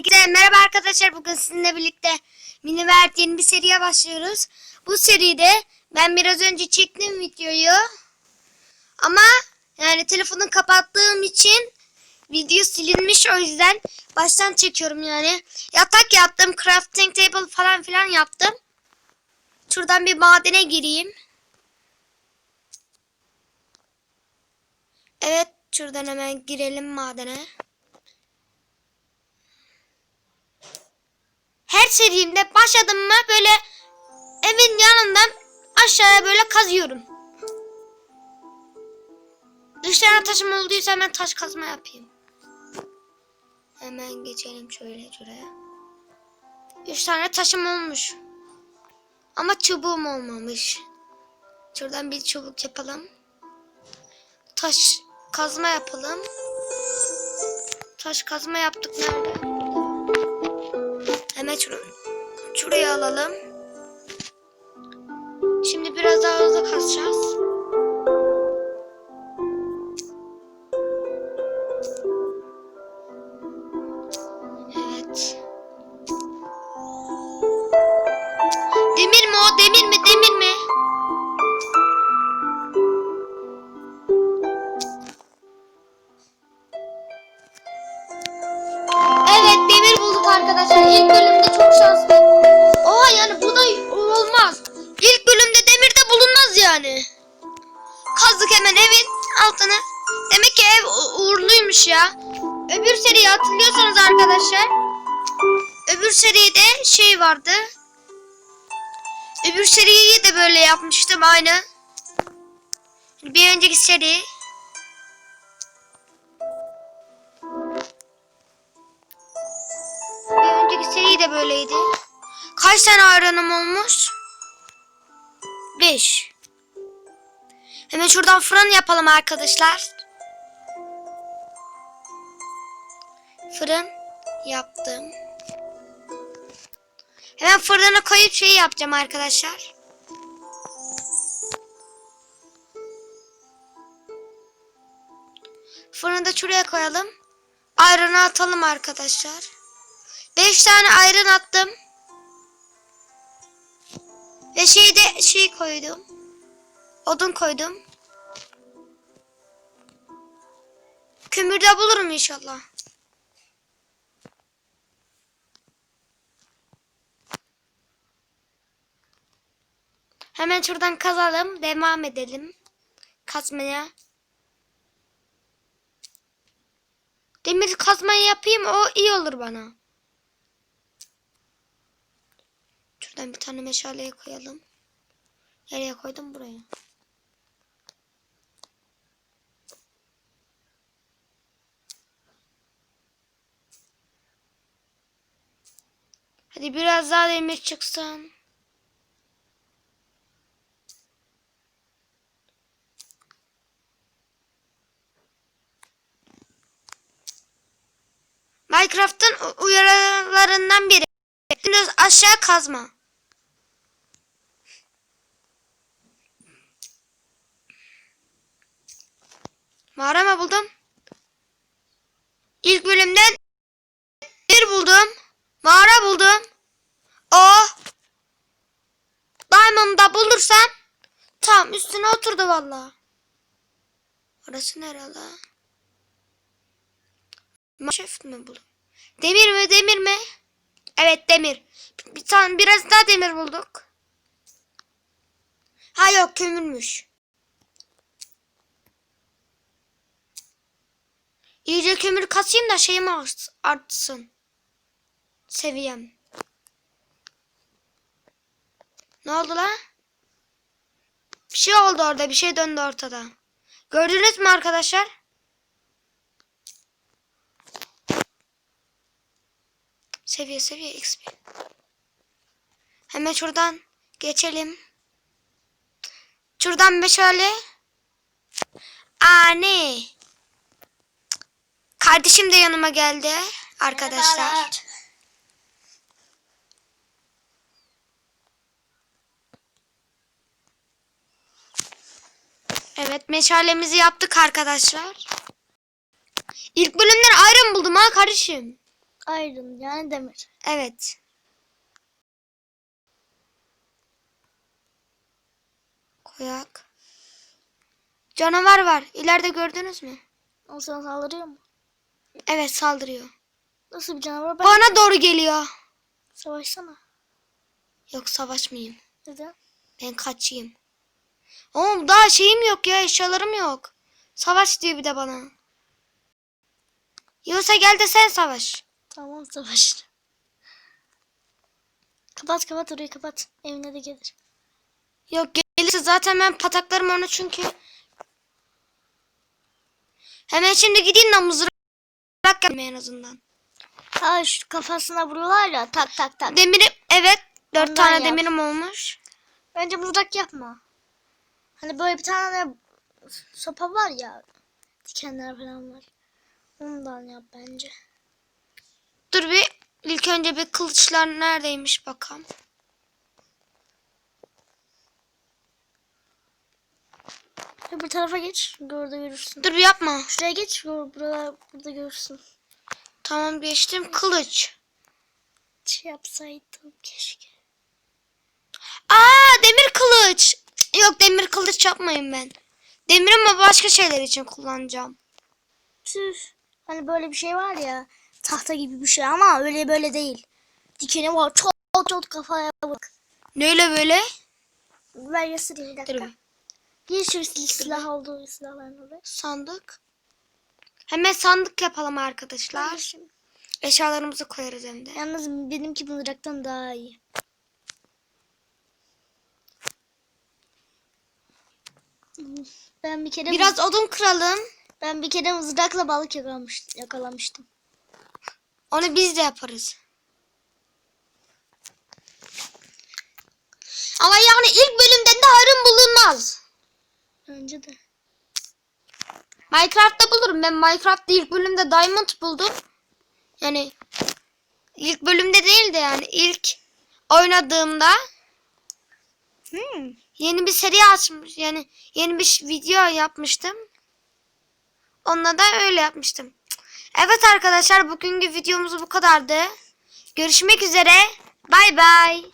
Herkese merhaba arkadaşlar. Bugün sizinle birlikte Mini Vert yeni bir seriye başlıyoruz. Bu seride ben biraz önce çektim videoyu. Ama yani telefonu kapattığım için video silinmiş o yüzden baştan çekiyorum yani. Yatak yaptım, crafting table falan filan yaptım. Şuradan bir madene gireyim. Evet, şuradan hemen girelim madene. Her serimde başladım mı böyle evin yanından aşağıya böyle kazıyorum. Üç tane taşım olduysa hemen taş kazma yapayım. Hemen geçelim şöyle şuraya. Üç tane taşım olmuş. Ama çubuğum olmamış. Şuradan bir çubuk yapalım. Taş kazma yapalım. Taş kazma yaptık nerede? Şunu, şuraya alalım. Şimdi biraz daha hızlı kazacağız. Çok şanslı. Oha yani bu da olmaz. İlk bölümde demir de bulunmaz yani. Kazdık hemen evin altına. Demek ki ev uğurluymuş ya. Öbür seriyi hatırlıyorsanız arkadaşlar. Öbür seride şey vardı. Öbür seriyi de böyle yapmıştım aynı. Bir önceki seri. Böyleydi. Kaç tane ayranım olmuş? 5. Hemen şuradan fırın yapalım arkadaşlar. Fırın yaptım. Hemen fırına koyup şey yapacağım arkadaşlar. Fırını da şuraya koyalım. Ayranı atalım arkadaşlar. 5 tane ayran attım. Ve şeyde şey koydum. Odun koydum. Kömür de bulurum inşallah. Hemen şuradan kazalım. Devam edelim. Kazmaya. Demir kazmayı yapayım o iyi olur bana. Şuradan bir tane meşaleye koyalım. Nereye koydum? Buraya. Hadi biraz daha demir çıksın. Minecraft'ın uyarılarından biri. Biraz aşağı kazma. Mağara mı buldum? İlk bölümden bir buldum. Mağara buldum. Oh. Diamond'da bulursam tam üstüne oturdu valla. Orası nere la? Şef mi buldum? Demir mi demir mi? Evet demir. Bir tane biraz daha demir bulduk. Ha yok kömürmüş. İyice kömür kasayım da şeyim art- artsın. Seviyem. Ne oldu la? Bir şey oldu orada. Bir şey döndü ortada. Gördünüz mü arkadaşlar? Seviye seviye XP. Hemen şuradan geçelim. Şuradan meşale. Anne. Kardeşim de yanıma geldi arkadaşlar. Evet meşalemizi yaptık arkadaşlar. İlk bölümden ayrım buldum ha kardeşim. Iron yani demir. Evet. Koyak. Canavar var. İleride gördünüz mü? O sana saldırıyor mu? Evet saldırıyor. Nasıl bir canavar? Ben Bana doğru geliyor. savaşsana. Yok savaşmayayım. Neden? Ben kaçayım. Oğlum daha şeyim yok ya eşyalarım yok. Savaş diyor bir de bana. Yoksa gel de sen savaş. Tamam savaş. Kapat kapat orayı kapat. Evine de gelir. Yok gelirse zaten ben pataklarım onu çünkü. Hemen şimdi gideyim de mızrak gelmeye en azından. Ha şu kafasına vuruyorlar ya tak tak tak. Demirim evet dört Ondan tane yap. demirim olmuş. Bence mızrak yapma. Hani böyle bir tane sopa var ya. Dikenler falan var. Ondan yap bence. Dur bir ilk önce bir kılıçlar neredeymiş bakalım. Öbür tarafa geç. Orada görürsün. Dur bir yapma. Şuraya geç. Burada, burada görürsün. Tamam geçtim kılıç. Şey yapsaydım keşke. Aa demir kılıç. Yok demir kılıç yapmayın ben. Demir ama başka şeyler için kullanacağım. Tüh. Hani böyle bir şey var ya. Tahta gibi bir şey ama öyle böyle değil. Dikeni var. Çok çok kafaya bak. Neyle böyle? Ver göstereyim bir dakika. Dur. Gir şu sil- silah olduğu silahların oraya. Sandık. Hemen sandık yapalım arkadaşlar. Eşyalarımızı koyarız hem de. Yalnız benimki mızraktan daha iyi. Ben bir kere Biraz odun kıralım. ben bir kere mızrakla balık yakalamış, yakalamıştım. Onu biz de yaparız. Ama yani ilk bölümden de harun bulunmaz. Önce de. Minecraft'ta bulurum. Ben Minecraft'ta ilk bölümde diamond buldum. Yani ilk bölümde değil de yani ilk oynadığımda Hmm. yeni bir seri açmış. Yani yeni bir video yapmıştım. Onunla da öyle yapmıştım. Evet arkadaşlar bugünkü videomuz bu kadardı. Görüşmek üzere. Bay bay.